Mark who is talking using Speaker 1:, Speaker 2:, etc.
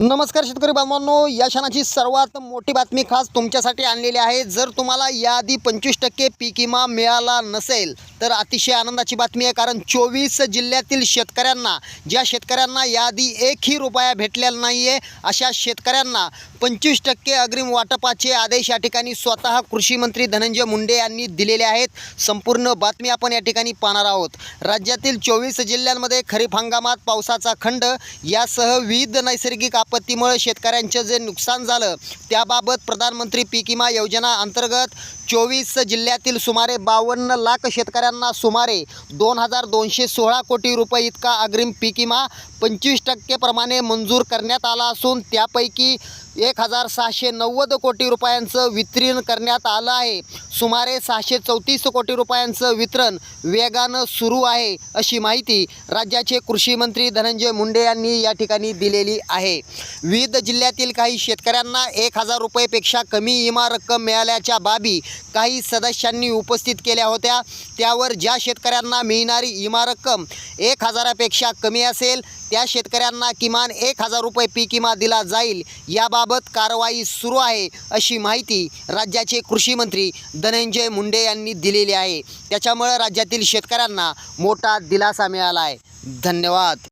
Speaker 1: नमस्कार शेतकरी बांधवांनो या क्षणाची सर्वात मोठी बातमी खास तुमच्यासाठी आणलेली आहे. जर तुम्हाला याआधी पंचवीस टक्के पीक विमा मिळाला नसेल तर अतिशय आनंदाची बातमी आहे. कारण चोवीस जिल्ह्यातील शेतकऱ्यांना ज्या शेतकऱ्यांना याआधी एकही रुपया भेटलेला नाही आहे अशा शेतकऱ्यांना पंचवीस टक्के अग्रिम वाटपाचे आदेश या ठिकाणी स्वतः कृषी मंत्री धनंजय मुंडे यांनी दिलेले आहेत. संपूर्ण बातमी आपण या ठिकाणी पाहणार आहोत. राज्यातील चोवीस जिल्ह्यांमध्ये खरीप हंगामात पावसाचा खंड यासह विविध नैसर्गिक आपत्तीमुळे शेतकऱ्यांचं जे नुकसान झालं त्याबाबत प्रधानमंत्री पीक विमा योजना अंतर्गत चोवीस जिल्ह्यातील सुमारे बावन्न लाख शेतकऱ्यांना सुमारे दोन हजार दोनशे सोळा कोटी रुपये इतका अग्रिम पीक विमा पंचवीस टक्केप्रमाणे मंजूर करण्यात आला असून त्यापैकी एक हजार सहाशे नव्वद कोटी रुपयांचं वितरण करण्यात आलं आहे. सुमारे सहाशे चौतीस कोटी रुपयांचं वितरण वेगानं सुरू आहे अशी माहिती राज्याचे कृषी मंत्री धनंजय मुंडे यांनी या ठिकाणी दिलेली आहे. विविध जिल्ह्यातील काही शेतकऱ्यांना एक हजार रुपयेपेक्षा कमी विमा रक्कम मिळाल्याच्या बाबी काही सदस्यांनी उपस्थित केल्या होत्या. त्यावर ज्या शेतकऱ्यांना मिळणारी विमा रक्कम एक हजारापेक्षा कमी असेल त्या शेतकऱ्यांना किमान एक हजार रुपये पीक विमा दिला जाईल. याबाबत कारवाई सुरू आहे अशी माहिती राज्याचे कृषी मंत्री धनंजय मुंडे यांनी दिलेली आहे. त्याच्यामुळे राज्यातील शेतकऱ्यांना मोठा दिलासा मिळाला आहे. धन्यवाद.